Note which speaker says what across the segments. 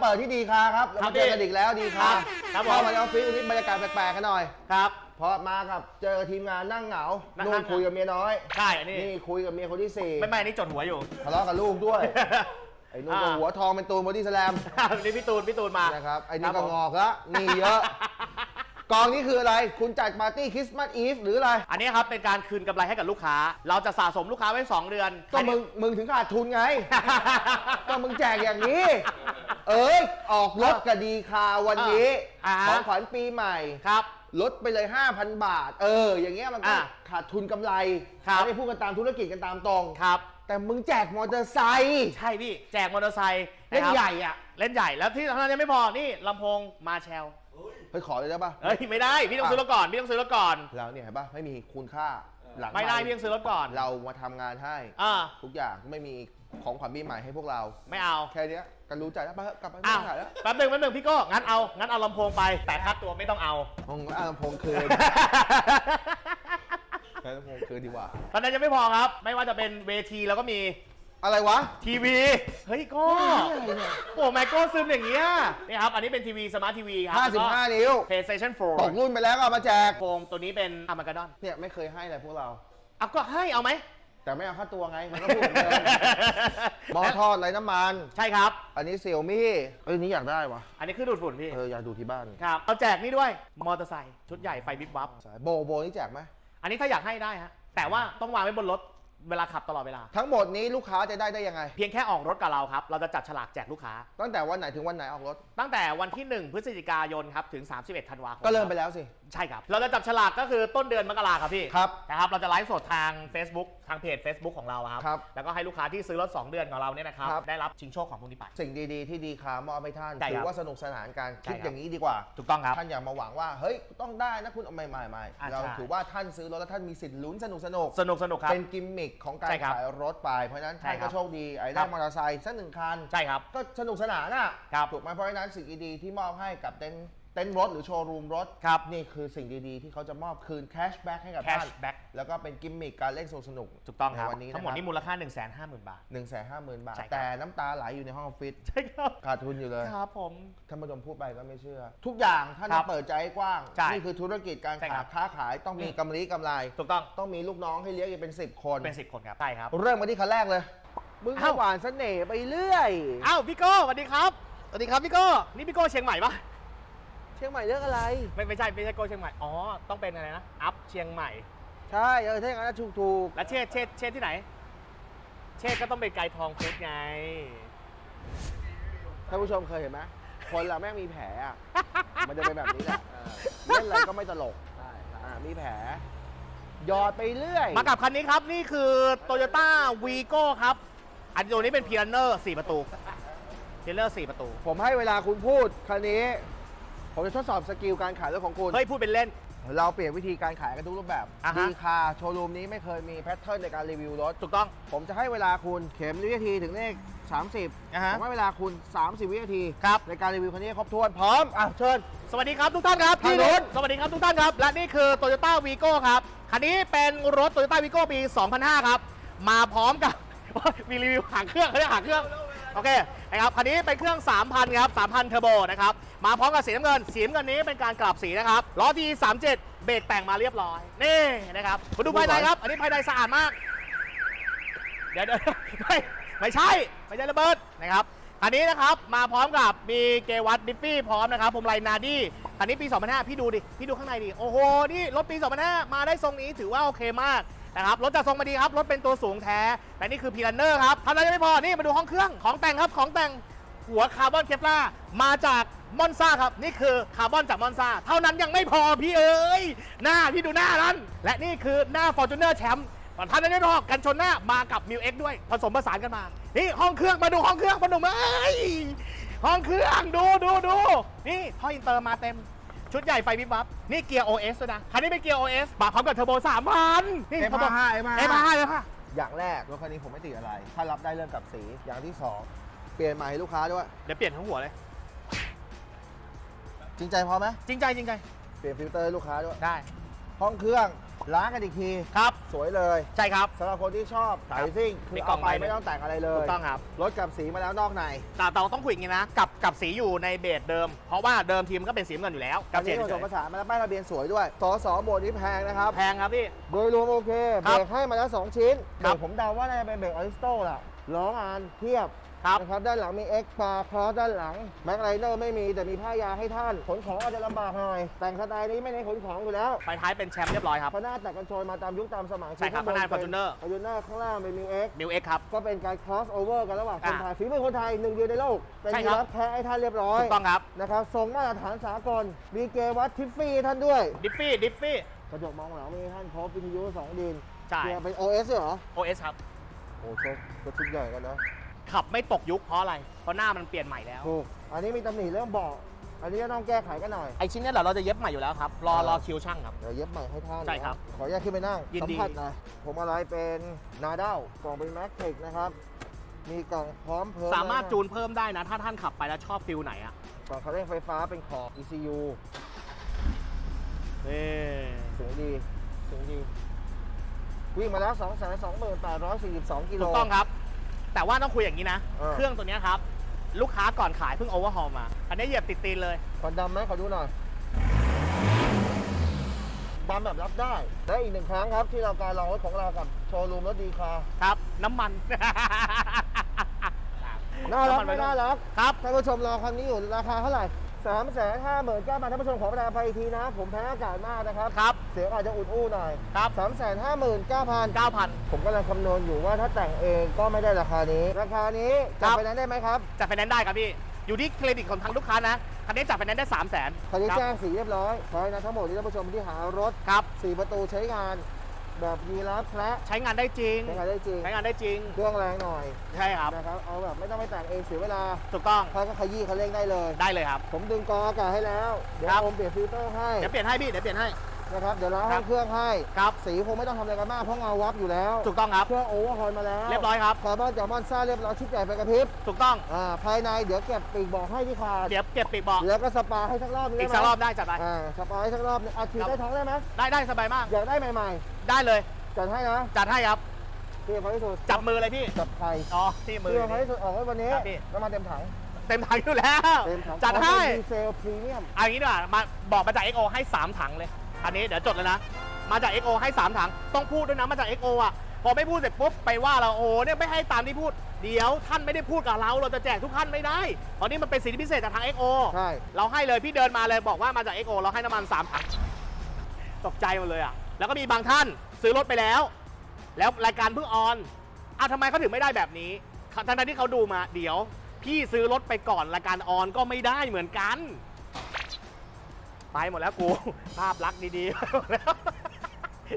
Speaker 1: เปิดที่ดีคาครับเรา
Speaker 2: ครั
Speaker 1: มา
Speaker 2: บ
Speaker 1: เจอกันอีกแล้วดีคา
Speaker 2: ครับผม
Speaker 1: เข้ามาในออฟฟิศวันนี้บรรยากาศแปลกๆกันหน่อย
Speaker 2: ครับ
Speaker 1: พอมากับเจอทีมงานนั่งเหงา
Speaker 2: นั่ง
Speaker 1: นู่นคุยกับเมียน้อย
Speaker 2: ใช่อันนี้
Speaker 1: นี่คุยกับเมียคนที่สี่
Speaker 2: ไม่ไม่อันนี่จดหัวอยู่
Speaker 1: ทะเลาะกับลูกด้วย ไอ้นู่นก็
Speaker 2: อ่า
Speaker 1: หัวทองเป็นตูนบอดี้สแลม
Speaker 2: นี่พี่ตูนพี่ตูนมา
Speaker 1: นะครับ ไอ้นี่
Speaker 2: ครั
Speaker 1: ก็
Speaker 2: บผม
Speaker 1: งอกละนี่เยอะ กองนี้คืออะไร คุณจัดปาร์ตี้คริสต์มาสอีฟหรืออะไร
Speaker 2: อันนี้ครับเป็นการคืนกำไรให้กับลูกค้า เราจะสะสมลูกค้าไว้ 2 เดือน
Speaker 1: ก็มึง มึงถึงขาดทุนไง ก็มึงแจกอย่างนี้ เอ้ย ออกรถกระดีคาวันนี้
Speaker 2: อ่า
Speaker 1: ของขวัญปีใหม่
Speaker 2: ครับ
Speaker 1: ลดไปเลย 5,000 บาท เออ อย่างเงี้ยมันก็
Speaker 2: อะ
Speaker 1: ขาดทุนกำไร
Speaker 2: ครับ
Speaker 1: ไม่ได้พูดกันตามธุรกิจกันตามตรง
Speaker 2: ครับ
Speaker 1: แต่มึงแจกมอเตอร์ไซค์
Speaker 2: ใช่พี่ แจกมอเตอร์ไซค์
Speaker 1: เล่น
Speaker 2: นะครับ
Speaker 1: ใหญ่อะ
Speaker 2: เล่นใหญ่แล้วที่เท่านั้นยังไม่พอนี่ลำโพงมาแชล
Speaker 1: ไปขอเลยได้ปะ
Speaker 2: เฮ้ยไม่ได้ พี่ต้องซื้อรถก่อน พี่ต้องซื้อรถก่อน
Speaker 1: แล้วเนี่ยเห็นปะไม่มีคุณค่า หลัง
Speaker 2: ไม่ได้
Speaker 1: ค์
Speaker 2: พี่ต้องซื้อรถก่อน
Speaker 1: เรามาทำงานให้
Speaker 2: อ่า
Speaker 1: ทุกอย่างไม่มีของขวัญปีใหม่ให้พวกเรา
Speaker 2: ไม่เอา
Speaker 1: แค่เนี้ยกันรู้ใจแล้วไปเถอะกลับไปไม่
Speaker 2: อ้าว
Speaker 1: ต้องถ่ายแล้ว
Speaker 2: แป๊บหนึงแป๊บหนึงพี่โก้งั้นเอางั้นเอาลำโพงไปแต่ค่าตัวไม่ต้องเอา
Speaker 1: มึงเอาลำโพงคืนเอาลำโพงคืนดีกว่า
Speaker 2: ตอนนั้นยังไม่พอครับ ไม่ว่าจะเป็นเวทีแล้วก็มี
Speaker 1: อะไรวะ
Speaker 2: ทีวี เฮ้ยโก้
Speaker 1: อะไรเนี่ย
Speaker 2: โอ้แมโก้ซึมอย่างเงี้ยนี่ครับ อันนี้เป็นทีวีสมาร์ททีวีครับแล้วก็
Speaker 1: 55 นิ้ว
Speaker 2: PlayStation
Speaker 1: ตกรุ่นไปแล้วก็เอามาแจก
Speaker 2: 4โฟมตัวนี้เป็นอาร์มากาดอน
Speaker 1: เนี่ยไม่เคยให้เลยพวกเรา
Speaker 2: อะก็ให้เอาไหม
Speaker 1: แต่ไม่เอาค่าตัวไง มันก็พูดเหมือนเดิม หมอทอดไรน้ำมัน
Speaker 2: ใช่ครับ
Speaker 1: อันนี้เสี่ยวมี่เอ้ยนี่อยากได้วะ
Speaker 2: อันนี้คือดูดฝุ่นพี่
Speaker 1: เอออยากดูที่บ้าน
Speaker 2: ครับเราแจกนี่ด้วย มอเตอร์ไซค์ชุดใหญ่ไฟบิ๊บวับ
Speaker 1: สายโบโบนี่แจกไหม
Speaker 2: อันนี้ถ้าอยากให้ได้ฮะ แต่ว่าต้องวางไว้บนรถ เวลาขับตลอดเวลา
Speaker 1: ทั้งหมดนี้ลูกค้าจะได้ได้ยังไง
Speaker 2: เพียงแค่ออกรถกับเราครับ เราจะจัดฉลากแจกลูกค้า
Speaker 1: ตั้งแต่วันไหนถึงวันไหนออกรถ
Speaker 2: ตั้งแต่วันที่ 1 พฤศจิกายนครับ ถึง 31 ธันวาคม
Speaker 1: ก็เริ่มไปแล้วสิ
Speaker 2: ใช่ครับ เราจะจับฉลากก็คือต้นเดือนมกราครับพี่
Speaker 1: ครับ
Speaker 2: นะครับ เราจะไลฟ์สดทาง Facebook ทางเพจ Facebook ของเราครับ
Speaker 1: ครับ
Speaker 2: แล้วก็ให้ลูกค้าที่ซื้อรถ 2 เดือนของเราเนี่ยนะครับ
Speaker 1: ครับ
Speaker 2: ได้รับชิงโชคของพวกนี้ไป
Speaker 1: สิ่งดีๆที่ดีคามอบให้ท่าน
Speaker 2: ใช่ครับ
Speaker 1: ถือว่าสนุกสนานการ
Speaker 2: ใช่
Speaker 1: คิด
Speaker 2: ครับ
Speaker 1: อย่างนี้ดีกว่า
Speaker 2: ถูกต้องครับ
Speaker 1: ท่านอย่ามาหวังว่าเฮ้ยต้องได้นะคุณเอาไม่ไม่ไม่
Speaker 2: อะ
Speaker 1: เรา
Speaker 2: ใช่
Speaker 1: ถือว่าท่านซื้อรถแล้วท่านมีสิทธิ์ลุ้นสนุกสนุก
Speaker 2: สนุกสนุกครับ
Speaker 1: เป็นกิมมิคของการ
Speaker 2: ใช่ครับ
Speaker 1: ขายรถไป เพราะฉะนั้น
Speaker 2: ใช่
Speaker 1: ท่าน
Speaker 2: ครั
Speaker 1: ก็
Speaker 2: บ
Speaker 1: โชคดีไอ้
Speaker 2: ครั
Speaker 1: ได้
Speaker 2: บ
Speaker 1: มอเตอร์ไซค์สักหนึ่งคัน
Speaker 2: ใช่ครับ
Speaker 1: ก็สนุกสนานอะ
Speaker 2: ครับ
Speaker 1: ถูกไหมเพราะฉะนั้นสิ่งดีๆที่มอบให้กับเต็นท์เต็นท์รถหรือโชว์รูมรถ
Speaker 2: ครับ
Speaker 1: นี่คือสิ่งดีๆ ที่เขาจะมอบคืนแคชแบ็กให้กับ
Speaker 2: Cash
Speaker 1: ท่าน
Speaker 2: back
Speaker 1: แล้วก็เป็นกิมมิคการเล่นสนุกสนุก
Speaker 2: ถูกต้องครับ
Speaker 1: ในวันนี้
Speaker 2: ทั้งหมดนี้มูลค่า 1 5 0 0 0 0 บาท
Speaker 1: หนึ่งแสนห้าหมื่นบาท
Speaker 2: ใช่ครับ
Speaker 1: แต่น้ำตาไหลอยู่ในห้องออฟฟิศ
Speaker 2: ใช่ครับ
Speaker 1: ขาดทุนอยู่เลย
Speaker 2: ครับผม
Speaker 1: ท่านผู้ชมพูดไปก็ไม่เชื่อ ทุกอย่างท่าน
Speaker 2: ครั
Speaker 1: จะ
Speaker 2: บ
Speaker 1: เปิดใจให้กว้าง
Speaker 2: ใช่
Speaker 1: นี่คือธุรกิจการ
Speaker 2: ใช่
Speaker 1: ขา
Speaker 2: ครั
Speaker 1: ย
Speaker 2: บ
Speaker 1: ค้าขายต้องมี
Speaker 2: อืม
Speaker 1: กำไรกำไร
Speaker 2: ถูกต้อง
Speaker 1: ต้องมีลูกน้องให้เลี้ยงอีกเป็น 10 คน
Speaker 2: เป็น 10 คนครับใช่ครับ
Speaker 1: เริ่มมาที่คันแรกเลย มึง
Speaker 2: อ้าว
Speaker 1: ก็หวานเสน่ห์ไปเรื่อย
Speaker 2: อ้าวพี่โก้สวัสดีครับสวัสดีครับพี่โก้นี่พี่โก้เชียงใหม่ปะ
Speaker 1: เชียงใหม่เรื่องอะไร
Speaker 2: ไม่ไม่ใช่ไม่ใช่โก้เชียงใหม่ อ๋อ ต้องเป็นอะไรนะ อัพเชียงใหม่
Speaker 1: ใช่เออถ้าอย่างนั้นถูกถูก
Speaker 2: แล้วเชษเชษเชษที่ไหน เชษก็ต้องเป็นไกลทองฟุตไง
Speaker 1: ๆท่านผู้ชมเคยเห็นไหมคนเราแม่งมีแผลอะมันจะเป็นแบบนี้แหละเล่นอะไรก็ไม่ตลกอ่ามีแผลหยอดไปเรื่อย
Speaker 2: มากับคันนี้ครับ นี่คือ Toyota Vigo ครับ อันตัวนี้เป็น p i เนอร์4ประตู p i เนอร์4ประตู
Speaker 1: ผมให้เวลาคุณพูดคันนี้ ผมจะทดสอบสกิลการขายรถของคุณ
Speaker 2: เฮ้ย พูดเป็นเล่น
Speaker 1: เราเปลี่ยนวิธีการขายกันทุกรูปแบบ
Speaker 2: อ่าฮะ
Speaker 1: ดีคาโชว์รูมนี้ไม่เคยมีแพทเทิร์นในการรีวิวรถ
Speaker 2: ถูกต้อง
Speaker 1: ผมจะให้เวลาคุณเข็มวินาทีถึงเลข 30
Speaker 2: อ่าฮะ
Speaker 1: ผมให้เวลาคุณ 30 วินาที
Speaker 2: ครับ
Speaker 1: ในการรีวิวคันนี้ให้ครบถ้วนพร้อมอะเชิญ
Speaker 2: สวัสดีครับทุกท่านครับ
Speaker 1: ทางนู้น
Speaker 2: สวัสดีครับทุกท่านครับ และนี่คือ Toyota Vigo ครับ คันนี้เป็นรถ Toyota Vigo ปี 2005 ครับ มาพร้อมกับ มีรีวิวหางเครื่องเขาเรียกหางเครื่อง โอเคนะครับคันนี้เป็นเครื่อง 3,000 ครับ 3,000 เทอร์โบนะครับ มาพร้อมกับสีน้ำเงิน สีน้ำเงินนี้เป็นการกลับสีนะครับ ล้อที37 เบรกแต่งมาเรียบร้อย นี่นะครับ มาดูภายในครับ อันนี้ภายในสะอาดมาก เดี๋ยวเดี๋ยวไม่ไม่ใช่ ไม่ใช่ระเบิดนะครับอันนี้นะครับ มาพร้อมกับมีเกวัตดิฟฟี่พร้อมนะครับผมไลนาดี้อันนี้ปี 2005 พี่ดูดิ พี่ดูข้างในดิ โอ้โห นี่รถปี 2005 มาได้ทรงนี้ถือว่าโอเคมาก นะครับรถจะทรงมาดีครับรถเป็นตัวสูงแท้แต่นี่คือพีลันเนอร์ครับท่านั้นยังไม่พอนี่มาดูห้องเครื่องของแต่งครับของแต่งหัวคาร์บอนเคปลามาจากมอนซาครับ นี่คือคาร์บอนจากมอนซาเท่านั้นยังไม่พอพี่เอ้ยหน้าพี่ดูหน้านั้น และนี่คือหน้า Fortuner แชมป์ตอนท่านนั้นไม่พอกันชนหน้ามากับ m ิว X ด้วย ผสมผสานกันมา นี่ห้องเครื่องมาดูห้องเครื่องมาดูมาเอ้ยห้องเครื่องดูดูดูนี่ท่ออินเตอร์มาเต็ม ชุดใหญ่ไฟวิบวับ นี่เกียร์ OS ด้วยนะ คันนี้เป็นเกียร์ OS มาพร้อมกับเทอร์โบ3,000 นี่
Speaker 1: เอ็ม
Speaker 2: เทอร์โบ
Speaker 1: ห้าเอ็มห้า
Speaker 2: เอ็มห้าเลยค่ะ
Speaker 1: อย่างแรกรถคันนี้ผมไม่ติดอะไร ถ้ารับได้เรื่องกับสี อย่างที่สองเปลี่ยนใหม่ให้ลูกค้าด้วย
Speaker 2: เดี๋ยวเปลี่ยนทั้งหัวเลย
Speaker 1: จริงใจพอไหม
Speaker 2: จริงใจจริงใจ
Speaker 1: เปลี่ยนฟิลเตอร์ให้ลูกค้าด้วย
Speaker 2: ได้
Speaker 1: ห้องเครื่องล้างกันอีกที
Speaker 2: ครับ
Speaker 1: สวยเลย
Speaker 2: ใช่ครับ
Speaker 1: สำหรับคนที่ชอบสายซิ่งคื
Speaker 2: มี
Speaker 1: อก
Speaker 2: ล่อ
Speaker 1: เอา
Speaker 2: ง
Speaker 1: ไป
Speaker 2: ใบเลย
Speaker 1: ไม่ต้องแต่งอะไรเล
Speaker 2: ถู
Speaker 1: ย
Speaker 2: กต้องครับ
Speaker 1: รถกับสีมาแล้วนอกใน
Speaker 2: แต่เราต้องคุยอย่างนี้นะกับกับสีอยู่ในเบสเดิม เพราะว่าเดิมทีมก็เป็นสีน้ำเงินอยู่แล้ว
Speaker 1: อั
Speaker 2: กับ
Speaker 1: น
Speaker 2: เฉ
Speaker 1: นี้
Speaker 2: ด
Speaker 1: ผ
Speaker 2: เฉ
Speaker 1: สม
Speaker 2: ย
Speaker 1: ผสานมาแล้วป้ายทะเบียนสวยด้วยสอสอโหมดนี้แพงนะครับ
Speaker 2: แพงครับพี่
Speaker 1: โดยรวมโอเค
Speaker 2: ค
Speaker 1: เบ
Speaker 2: รับ
Speaker 1: รกให้มาแล้ว 2 ชิ้น
Speaker 2: ค
Speaker 1: เบ
Speaker 2: รั
Speaker 1: ร
Speaker 2: บ
Speaker 1: กผมเดาว่าน่าจะเป็นเบรกออริสโตล่ะล้องานเทียบ
Speaker 2: ครับ
Speaker 1: นะครับด้านหลังมี X ปาคอสด้านหลังแม็กไลเนอร์ไม่มีแต่มีผ้ายางให้ท่านขนของอาจจะลำบากหน่อย แต่งสไตล์นี้ไม่เน้นขนของอยู่แล้ว
Speaker 2: ไฟท้ายเป็นแชมป์เรียบร้อยครับ
Speaker 1: พอหน้าตัดกันชนมาตามยุคตามสมัย
Speaker 2: ใช่ครับ
Speaker 1: ข้าง
Speaker 2: ข้างหน้า Fortuner
Speaker 1: ฟอร์จูเนอร์ข้างล่างเป็นมี X
Speaker 2: มิวเอ็กครับ
Speaker 1: ก็เป็นการ cross over กันระหว่างคน
Speaker 2: อ่า
Speaker 1: ไทยฝีมือคนไทยหนึ่งเดียวในโลกเป็น
Speaker 2: ใช่
Speaker 1: ยี
Speaker 2: ครับ
Speaker 1: รับแพ้ให้ท่านเรียบร้อย
Speaker 2: ถูกต้องครับ
Speaker 1: นะครับทรงมาตรฐานสากลมีเกวัดทิฟฟี่ให้ท่านด้วย
Speaker 2: ดิฟฟี่ดิฟฟี่
Speaker 1: กระจกมองหลังมีให้ท่านครบวิทยุสองดิน
Speaker 2: ใช่
Speaker 1: เกียร์เป็น OS ด้วยเหรอ
Speaker 2: OS ครับ
Speaker 1: โอ้โชคก็ชุดใหญ่กันนะ
Speaker 2: ขับไม่ตกยุคเพราะอะไร เพราะหน้ามันเปลี่ยนใหม่แล้ว
Speaker 1: ถูกอันนี้มีตำหนิเรื่องเบาะอันนี้ก็ต้องแก้ไขกันหน่อย
Speaker 2: ไอชิ้นเนี้ยเดี๋ยวเราจะเย็บใหม่อยู่แล้วครับ รอ
Speaker 1: เออ
Speaker 2: รอคิวช่างครับ
Speaker 1: เดี๋ยวเย็บใหม่ให้ท่าน
Speaker 2: ใช่ครับ
Speaker 1: นะขออนุญาตขึ้นไปนั่ง
Speaker 2: ยิน
Speaker 1: สัม
Speaker 2: ดี
Speaker 1: ผัสหน่อยผมอะไรเป็นนาด้ากล่องเป็นแม็กเทคนะครับ มีกล่องพร้อมเพิ่ม
Speaker 2: สามารถ
Speaker 1: นะ
Speaker 2: จูนเพิ่มได้นะ ถ้าท่านขับไปแล้วชอบฟิลไหนอะ
Speaker 1: กล่องคันเร่งไฟฟ้าเป็นขอบ ECU
Speaker 2: นี่
Speaker 1: เสียงดีเสียงดีวิ่งมาแล้ว 2 2 8 4 2 กิโล
Speaker 2: ถูกต้องครับ แต่ว่าต้องคุยอย่างนี้นะ
Speaker 1: เออ
Speaker 2: เครื่องตัวเนี้ยครับ ลูกค้าก่อนขายเพิ่งโอเวอร์ฮอลมา อันนี้เหยียบติดตีนเลย
Speaker 1: ควันดำไหมขอดูหน่อยดำแบบรับได้ และอีกหนึ่งครั้งครับที่เราการลองรถของเรากับโชว์รูมรถดีคาร์
Speaker 2: ครับ น้ำมัน
Speaker 1: น่ารักำไม่
Speaker 2: น
Speaker 1: น่ารัก
Speaker 2: ครับ
Speaker 1: ท่านผู้ชมรอคันนี้อยู่ราคาเท่าไหร่ สามแสนห้าหมื่นเก้าพันท่านผู้ชมขอประทานอภัยอีกทีนะ ผมแพ้อากาศมากนะครับ
Speaker 2: ครับ
Speaker 1: เสียงอาจจะอุดอู้หน่อย
Speaker 2: ครับ
Speaker 1: สามแสนห้าหมื่นเก้าพัน
Speaker 2: 9,000
Speaker 1: ผมกำลังคำนวณอยู่ว่าถ้าแต่งเองก็ไม่ได้ราคานี้ ราคานี้
Speaker 2: ครั
Speaker 1: จะ
Speaker 2: บ
Speaker 1: ไปนั้นได้ไหมครับ
Speaker 2: จัดไฟแนนซ์ได้ครับพี่ อยู่ที่เครดิตของทางลูกค้านะ คันนี้จัดไฟแนนซ์ได้3 0 0 0 0น
Speaker 1: คันนี้แจ้งสีเรียบร้อยเพราะฉะนั้นทั้งหมดที่ท่านผู้ชมที่หารถ
Speaker 2: ครับ
Speaker 1: สี่ประตูใช้งาน แบบยีราฟแคระ
Speaker 2: ใช้งานได้จริง
Speaker 1: ใช้งานได้จริง
Speaker 2: ใช้งานได้จริง
Speaker 1: เครื่องแรงหน่อย
Speaker 2: ใช่ครับ
Speaker 1: นะครับ เอาแบบไม่ต้องไปแต่งเองเสียเวลา
Speaker 2: ถูกต้อง
Speaker 1: เขาก็ขยี้เขาเร่งได้เลย
Speaker 2: ได้เลยครับ
Speaker 1: ผมดึงกรองอากาศให้แล้ว เดี๋ยว
Speaker 2: ครับ
Speaker 1: ผมเปลี่ยนฟิลเตอร์ให้
Speaker 2: เดี๋ยวเปลี่ยนให้พี่ เดี๋ยวเปลี่ยนให้
Speaker 1: นะครับ เดี๋ยวล้าง
Speaker 2: ครั
Speaker 1: ห้
Speaker 2: บ
Speaker 1: องเครื่องให้
Speaker 2: ครับ
Speaker 1: สีคงไม่ต้องทำอะไรกันมากเพราะเงาวับอยู่แล้ว
Speaker 2: ถูกต้องครับ
Speaker 1: เครื่องโอเวอร์ฮอลมาแล้ว
Speaker 2: เรียบร้อยครับ
Speaker 1: คาร์บอนจากมอนซ่าเรียบร้อยชุดใหญ่ไฟกระพริบ
Speaker 2: ถูกต้อง
Speaker 1: อ่า ภายในเดี๋ยวเก็บปีกบอกให้ที่ขาด
Speaker 2: เดี๋ยวเก็บปีกบอก
Speaker 1: แล้วก็สปาให้สักรอบนึง
Speaker 2: อี
Speaker 1: ได้
Speaker 2: ก
Speaker 1: ไหม
Speaker 2: สักรอบได้จัดไป
Speaker 1: อ่า สปาให้สักรอบนึงอาชีพ
Speaker 2: ครับ
Speaker 1: ได้ท้องได้ไหม
Speaker 2: ได้ได้สบายมาก
Speaker 1: อยากได้ใหม่
Speaker 2: ได้เลย
Speaker 1: ๆจัดให้นะ
Speaker 2: จัดให้ครับ
Speaker 1: พี่พอที่สุด
Speaker 2: จับมือเลยพี่
Speaker 1: จับไข่
Speaker 2: อ๋อ ที่มือ
Speaker 1: พี่พอที่สุดออกไว้วันนี้
Speaker 2: ครับพี่
Speaker 1: น้ำมันเต็มถัง
Speaker 2: เต็มถังอยู่แล้ว
Speaker 1: เต็มถัง
Speaker 2: จัดให้
Speaker 1: พร้อมเป็นดีเซลพรีเมียม
Speaker 2: เอางี้ดีกว่ามาบอกมาจาก XO ให้ 3 ถังเลย อันนี้เดี๋ยวจดเลยนะ มาจาก XO ให้ 3 ถัง ต้องพูดด้วยนะมาจาก XO อะ พอไม่พูดเสร็จปุ๊บไปว่าเราโอ้โหเนี่ยไม่ให้ตามที่พูด เดี๋ยวท่านไม่ได้พูดกับเรา เราจะแจกทุกท่านไม่ได้เพราะนี่มันเป็นสิทธิพิเศษจากทาง XO
Speaker 1: ใช่
Speaker 2: เราให้เลยพี่เดินมาเลยบอกว่ามาจาก XO เราให้น้ำมัน3ถังตกใจหมดเลยอะ แล้วก็มีบางท่านซื้อรถไปแล้ว แล้วรายการเพิ่งออนอ้าวทำไมเขาถึงไม่ได้แบบนี้ทั้งๆที่เขาดูมาเดี๋ยว พี่ซื้อรถไปก่อนรายการออนก็ไม่ได้เหมือนกัน ไปหมดแล้วกู ภาพลักษณ์ดีๆหมดแล้ว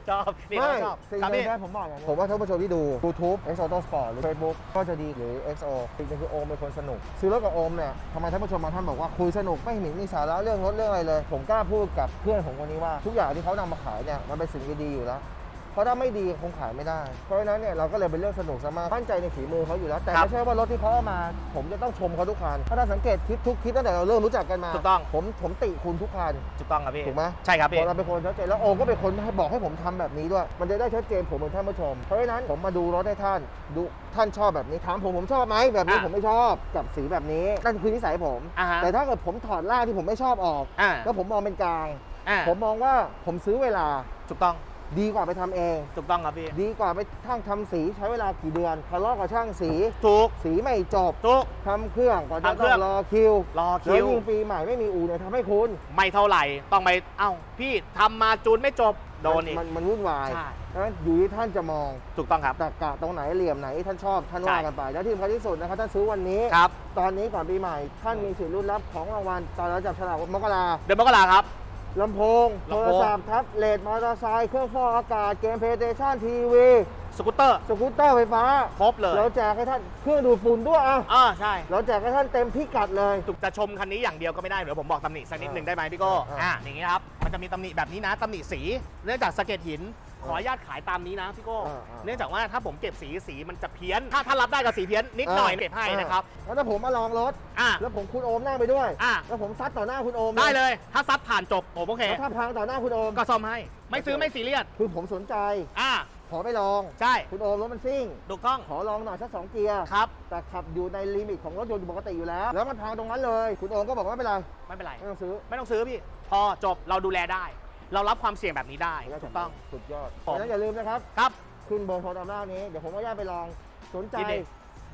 Speaker 2: ชอบนี่
Speaker 1: ไม่
Speaker 2: เขาชอบ
Speaker 1: สิ่ง
Speaker 2: ครับ
Speaker 1: หนึ่
Speaker 2: พี่
Speaker 1: งที่ผมบอกอย่างนี้ผมว่าท่านผู้ชมที่ดู YouTube X Auto Sport หรือ Facebook ก็จะดีหรือ XO สิ่งหนึงคือโอมเป็นคนสนุก ซื้อรถกับโอมเนี่ยทำไมท่านผู้ชมบางท่านบอกว่าคุยสนุกไม่เห็นมีสาระเรื่องรถเรื่องอะไรเลย ผมกล้าพูดกับเพื่อนผมคนนี้ว่าทุกอย่างที่เขานำมาขายเนี่ยมันเป็นสิ่งดีๆอยู่แล้วเพ ราะถ้าไม่ดีคงขายไม่ได้ เพราะฉะนั้นเนี่ยเราก็เลยเป็นเรื่องสนุกซะมากมั่นใจในฝีมือเขาอยู่แล้ว แต่
Speaker 2: ครับ
Speaker 1: ไม่ใช่ว่ารถที่เขาเอามา ผมจะต้องชมเขาทุกคันถ้าท่านสังเกตคลิปทุกคลิปตั้งแต่เราเริ่มรู้จักกันมา
Speaker 2: ถูกต้อง
Speaker 1: ผมผมติคุณทุกคัน
Speaker 2: ถูกต้องครับพี่
Speaker 1: ถูกไหม
Speaker 2: ใช่ครับ
Speaker 1: บ
Speaker 2: พี่
Speaker 1: อกเราเป็นคนชัดเจนแล้วโอมก็เป็นคนให้บอกให้ผมทำแบบนี้ด้วย มันจะได้ชัดเจนผมเป็นท่านผู้ชม เพราะฉะนั้นผมมาดูรถให้ท่านดูท่านชอบแบบนี้ถามผมผมชอบไหมแบบนี้
Speaker 2: อะ
Speaker 1: ผมไม่ชอบกับสีแบบนี้นั่นคือนิสัยผม
Speaker 2: อ่าฮะ
Speaker 1: แต่ถ้าเกิดผมถอดล่างที่ผมไม่ชอบออก
Speaker 2: อ่า
Speaker 1: แล้วผมมองเป็นกลาง
Speaker 2: อ่า
Speaker 1: ผมมองว่าผมซื้อเวลา
Speaker 2: ถูกต้อง
Speaker 1: ดีกว่าไปทำเอง
Speaker 2: ถูกต้องครับพี่
Speaker 1: ดีกว่าไปช่างทำสีใช้เวลากี่เดือนทะเลาะกับช่างสี
Speaker 2: ถูก
Speaker 1: สีไม่จบ
Speaker 2: ถูก
Speaker 1: ทำเครื่องกว่าจะ
Speaker 2: ทำเค
Speaker 1: ต้
Speaker 2: รื่
Speaker 1: อ
Speaker 2: อง
Speaker 1: งรอคิว
Speaker 2: รอ
Speaker 1: แล้ว
Speaker 2: คิว
Speaker 1: ยิ่งปีใหม่ไม่มีอู่เนี่ยทำให้คุณ
Speaker 2: ไม่เท่าไหร่ต้องไปเอ้าพี่ทำมาจูนไม่จบโดนอีก
Speaker 1: มันมันวุ่นวาย
Speaker 2: ใช่
Speaker 1: ดังนั้นอยู่ที่ท่านจะมอง
Speaker 2: ถูกต้องครับ
Speaker 1: ตรกกะตรงไหนเหลี่ยมไหนท่านชอบท่าน
Speaker 2: ใช่
Speaker 1: ว่ากันไปแล้วที่สำคัญที่สุดนะครับท่านซื้อวันนี้
Speaker 2: ครับ
Speaker 1: ตอนนี้ก่อนปีใหม่ ท่านมีสิทธิ์รุ่นรับของรางวัลตอนเราจับฉลากมกรา
Speaker 2: เดือนมกราครับ
Speaker 1: ลำโพง
Speaker 2: ลำ
Speaker 1: โท
Speaker 2: โพ
Speaker 1: รงศัพท์แท็บเล็ตมอเตอร์ไซค์เครื่องฟอกอากาศเกมเพลย์สเตชันทีวี
Speaker 2: สกูตเตอร์
Speaker 1: สกูตเตอร์ไฟฟ้า
Speaker 2: ครบเลย
Speaker 1: เราแจกให้ท่านเครื่องดูดฝุ่นด้วยอะ
Speaker 2: อ่าใช่
Speaker 1: เราแจกให้ท่านเต็มพิกัดเลย
Speaker 2: ถูกจะชมคันนี้อย่างเดียวก็ไม่ได้เดี๋ยวผมบอกตำหนิสักนิดหนึ่งได้ไหมพี่โก้
Speaker 1: อ่า
Speaker 2: อ่าอย่างนี้ครับมันจะมีตำหนิแบบนี้นะตำหนิสีเนื่องจากสะเก็ดหินขออนุญาตขายตามนี้นะพี่โก้
Speaker 1: อ่าอ่า
Speaker 2: เนื่องจากว่าถ้าผมเก็บสีสีมันจะเพี้ยน ถ้าถ้ารับได้กับสีเพี้ยนนิดหน่อยเก็บให้นะครับ
Speaker 1: แล้วถ้าผมมาลองรถ
Speaker 2: อะ
Speaker 1: แล้วผมคุณโอมนั่งไปด้วย
Speaker 2: อะ
Speaker 1: แล้วผมซัดต่อหน้าคุณโอม
Speaker 2: ได้เลย ถ้าซัดผ่านจบผมโอเค
Speaker 1: แล้วถ้าพังต่อหน้าคุณโอม
Speaker 2: ก็ซ่อมให้ ไม่ซื้อไม่ซีเรียส
Speaker 1: คือผมสนใจ
Speaker 2: อะ
Speaker 1: ขอไปลอง
Speaker 2: ใช่
Speaker 1: คุณโอมรถมันซิ่ง
Speaker 2: ถูกต้อง
Speaker 1: ขอลองหน่อยสักสองเกียร์
Speaker 2: ครับ
Speaker 1: แต่ขับอยู่ในลิมิตของรถยนต์ปกติอยู่แล้ว แล้วมันพังตรงนั้นเลย คุณโอมก็บอกว่าไม่เป็นไร
Speaker 2: ไม่เป็นไร
Speaker 1: ไม่ต้องซื้อ
Speaker 2: ไม่ต้องซื้อพี่ พอจบเราดูแลได้ เรารับความเสี่ยงแบบนี้ได้ ถูกต้อง
Speaker 1: สุดยอด
Speaker 2: ผม
Speaker 1: แล้วอย่าลืมนะครับ
Speaker 2: ครับ
Speaker 1: ขึ้นเบอร์โทรตามล่างนี้ เดี๋ยวผมก็ย่าไปลอง สนใจ
Speaker 2: ยินดี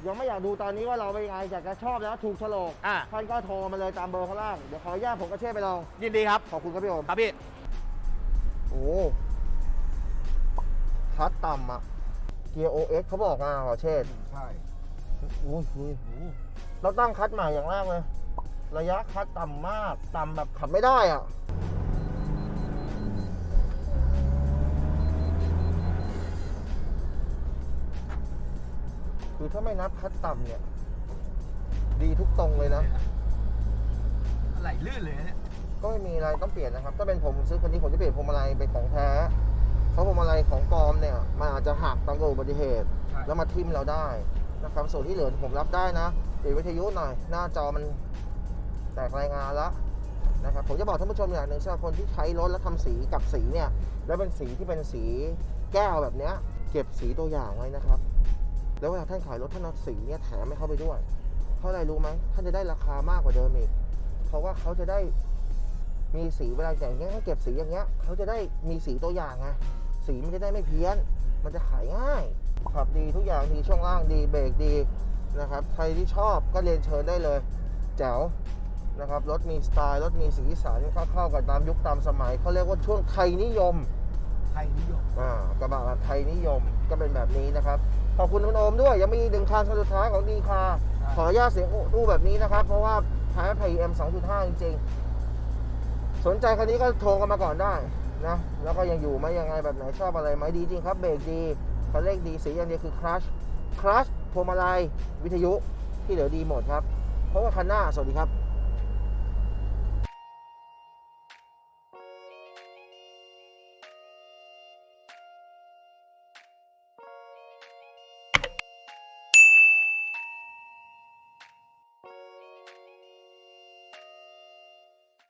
Speaker 1: ยังไม่อยากดูตอนนี้ว่าเราเป็นยังไงอยากจะชอบแล้วถูกโฉลก
Speaker 2: อะ
Speaker 1: ท่านก็โทรมาเลยตามเบอร์ข้างล่าง เดี๋ยวขออนุญาตผมก็เช่ไปลอง
Speaker 2: ยินดีครับ
Speaker 1: ขอบคุณครับพี่โอม
Speaker 2: ครับพี่
Speaker 1: โอ้ คัดต่ำอะเกียร์ OX เขาบอกมาเหรอเชษ
Speaker 3: ใช่
Speaker 1: อุ้ยอุ้ยเราตั้งคัดใหม่อย่างแรกเลย ระยะคัดต่ำมาก ต่ำแบบขับไม่ได้อะคือถ้าไม่นับคัดต่ำเนี่ย ดีทุกตรงเลยนะ
Speaker 3: ไหลลื่นเลยนะเนี่ย
Speaker 1: ก็ไม่มีอะไรต้องเปลี่ยนนะครับ ถ้าเป็นผมซื้อคันนี้ผมจะเปลี่ยนพวงมาลัยเป็นของแท้ เพราะพวงมาลัยของปลอมเนี่ยมันอาจจะหักตอนเกิดอุบัติเหตุ
Speaker 3: ใช่
Speaker 1: แล้วมาทิ่มเราได้นะครับส่วนที่เหลือผมรับได้นะเปลี่ยนวิทยุหน่อย หน้าจอมันแตกรายงานแล้วนะครับผมจะบอกท่านผู้ชมอย่างหนึ่งสำหรับคนที่ใช้รถแล้วทำสีกับสีเนี่ยแล้วเป็นสีที่เป็นสีแก้วแบบเนี้ยเก็บสีตัวอย่างไว้นะครับ แล้วเวลาท่านขายรถท่านเอาสีเนี่ยแถมให้เขาไปด้วย เพราะอะไรรู้ไหมท่านจะได้ราคามากกว่าเดิมอีก เพราะว่าเขาจะได้มีสีเวลาอย่างเงี้ยเขาเก็บสีอย่างเงี้ยเขาจะได้มีสีตัวอย่างไง สีมันจะได้ไม่เพี้ยน มันจะขายง่าย ขับดีทุกอย่างดีช่วงล่างดีเบรกดีนะครับ ใครที่ชอบก็เรียนเชิญได้เลย แจ๋วนะครับ รถมีสไตล์ รถมีสีสันเข้าเข้ากับตามยุคตามสมัย เขาเรียกว่าช่วงไทยนิยม
Speaker 3: ไทยนิยม
Speaker 1: อ่ากระบะแบบไทยนิยมก็เป็นแบบนี้นะครับ ขอบคุณคุณโอมด้วย ยังมีอีกหนึ่งคันคันสุดท้ายของดีคาขออนุญาตเสียงอู้แบบนี้นะครับ เพราะว่าใช้ไพเอ็ม2.5จริงๆ สนใจคันนี้ก็โทรกันมาก่อนได้ นะ แล้วก็ยังอยู่ไหมยังไงแบบไหนชอบอะไรไหมดีจริงครับ เบรกดีคันเร่งดีสีอย่างเดียวคือคลัชคลัชพวงมาลัยวิทยุที่เหลือดีหมดครับ เพราะว่าคันหน้าสวัสดีครับ